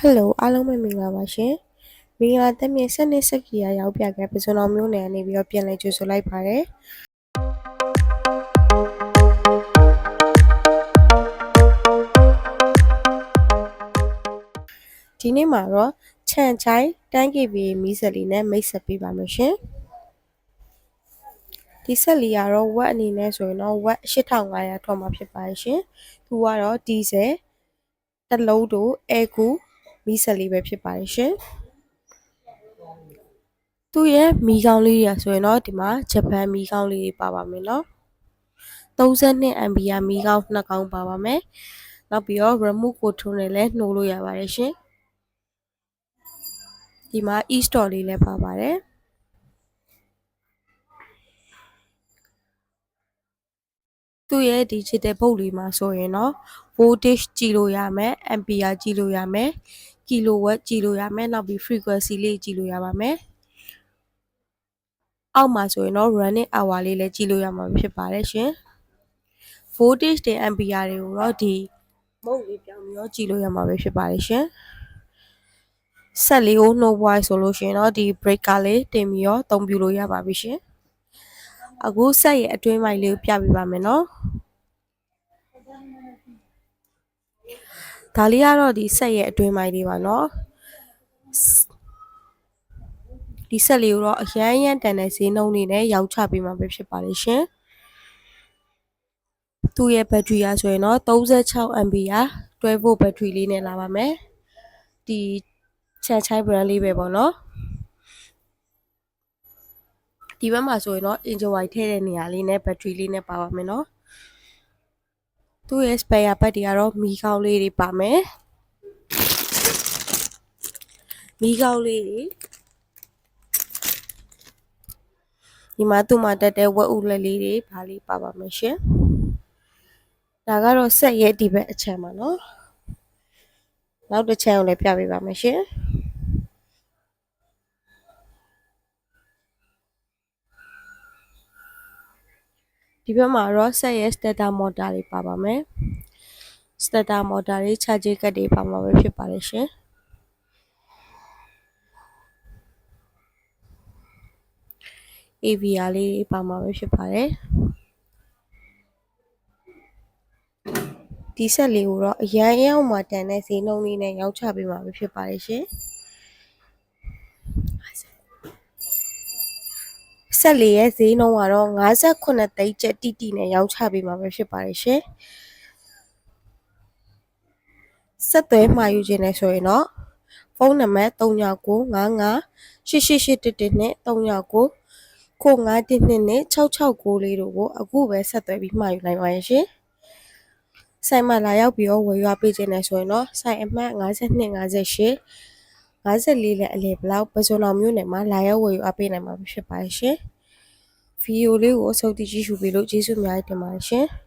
ဟယ်လိုအားလုံးပဲမင်္ဂလာပါရှင်မင်္ဂလာတက်မြင့်ဆက်နှစ်ဆက်ကီယာရောက်ပြခဲ့ပစွန်တော်မျိုးနယ်ကနေပြီးတော့ပြန်လည်ကြိုဆိုလိုက်ပါတယ်ဒီနေ့မှာတော့ခြံချိုင်းတန်းကီပီမီးစက်လေးနဲ့မိတ်ဆက်ပေးပါမယ်ရှင်ဒီဆက်လီကတော့ဝက်အနေနဲ့ဆိုရင်တော့ဝက်8500ထွက်မှာဖြစ်ပါတယ်ရှင်သူကတော့ဒီဇယ်တစ်လုံးတို့အဲကူ မီးဆက်လေးပဲဖြစ်ပါတယ်ရှင်သူ့ရဲ့မီးကောင်းလေးတွေဆိုရင်တော့ဒီမှာဂျပန်မီးကောင်းလေးတွေပါပါမယ်နော်32 MB ရမီးကောင်းနှစ်ကောင်းပါပါမယ်နောက်ပြီးတော့ remote control နဲ့လည်းနှိုးလို့ရပါတယ်ရှင်ဒီမှာ e-store လေးလည်းပါပါတယ်သူ့ရဲ့ digital ဘုတ်လေးမှာဆိုရင်တော့ voltage ကြည့်လို့ရမယ် ampere ကြည့်လို့ရမယ် kilowatt ကြည့်လို့ရမယ်နောက်ပြီး frequency လေးကြည့်လို့ရပါမယ်အောက်မှာဆိုရင်တော့ running hour လေးလည်းကြည့်လို့ရမှာဖြစ်ပါတယ်ရှင် voltage တွေ ampere တွေကိုတော့ဒီမုတ်လေးပြောင်းပြီးတော့ကြည့်လို့ရမှာပဲဖြစ်ပါတယ်ရှင်ဆက်လေးကိုနှုတ်ပွားဆိုလို့ရှိရင်တော့ဒီ breaker လေးတင်ပြီးတော့သုံးပြလို့ရပါပြီရှင်အခုဆက်ရဲ့အတွင်းပိုင်းလေးကိုပြပြပါမယ်နော် ဒါလေးကတော့ဒီဆက်ရဲ့အတွင်းပိုင်းလေးပါနော်ဒီဆက်လေးကိုတော့အရန်ရန်တန်တဲ့ဈေးနှုန်းလေးနဲ့ရောင်းချပေးမှာပဲဖြစ်ပါတယ်ရှင်သူ့ရဲ့ဘက်ထရီရဆိုရင်တော့ 36A 12 volt ဘက်ထရီလေးနဲ့လာပါမယ်ဒီချန်ချိုင်း brand လေးပဲပေါ့နော်ဒီဘက်မှာဆိုရင်တော့ enjoy ထည့်တဲ့နေရာလေးနဲ့ဘက်ထရီလေးနဲ့ပါပါမယ်နော် သူ့ရဲ့ spare ဘက်တွေကတော့မီးကောင်းလေးတွေပါမယ်မီးကောင်းလေးတွေဒီမှာသူ့မှာတက်တဲ့ဝက်ဥလက်လေးတွေဘာလေးပါပါမယ်ရှင်ဒါကတော့ဆက်ရဲ့ဒီဘက်အချမ်းပါနော်နောက်တစ်ချမ်းကိုလည်းပြပေးပါမယ်ရှင် ဒီဘက်မှာတော့ဆက်ရဲ့ starter motor တွေပါပါမယ် starter motor တွေ charging ကတ်တွေပါမှာပဲဖြစ်ပါတယ်ရှင်။ AVR လေးပါမှာပဲဖြစ်ပါတယ်ဒီဆက်လေးကိုတော့အရန်အရောက်မှာတန်တဲ့ဈေးနှုန်းလေးနဲ့ရောင်းချပေးမှာပဲဖြစ်ပါတယ်ရှင် ဆက်လေးရဲ့ဈေးနှုန်းကတော့58သိန်းကျပ်တိတိနဲ့ရောင်းချပေးမှာပဲဖြစ်ပါတယ်ရှင်ဆက်သွဲမှာယူခြင်းနဲ့ဆိုရင်တော့ဖုန်းနံပါတ်3995 8881နဲ့39ကို912နဲ့669လေးတို့ကိုအခုပဲဆက်သွဲပြီးမှာယူနိုင်ပါရဲ့ရှင်ဆိုင်မှာလာရောက်ပြီးတော့ဝယ်ရွာပေးခြင်းနဲ့ဆိုရင်တော့ဆိုင်အမှတ်52 58 54လက်အလေဘလောက်ပဇွန်တော်မျိုးနယ်မှာလာရောက်ဝယ်ယူအပေးနိုင်မှာဖြစ်ပါရှင်။ ဗီဒီယိုလေးကိုအဆုံးထိကြည့်ရှုပေးလို့ကျေးဇူးအများကြီးတင်ပါတယ်ရှင်။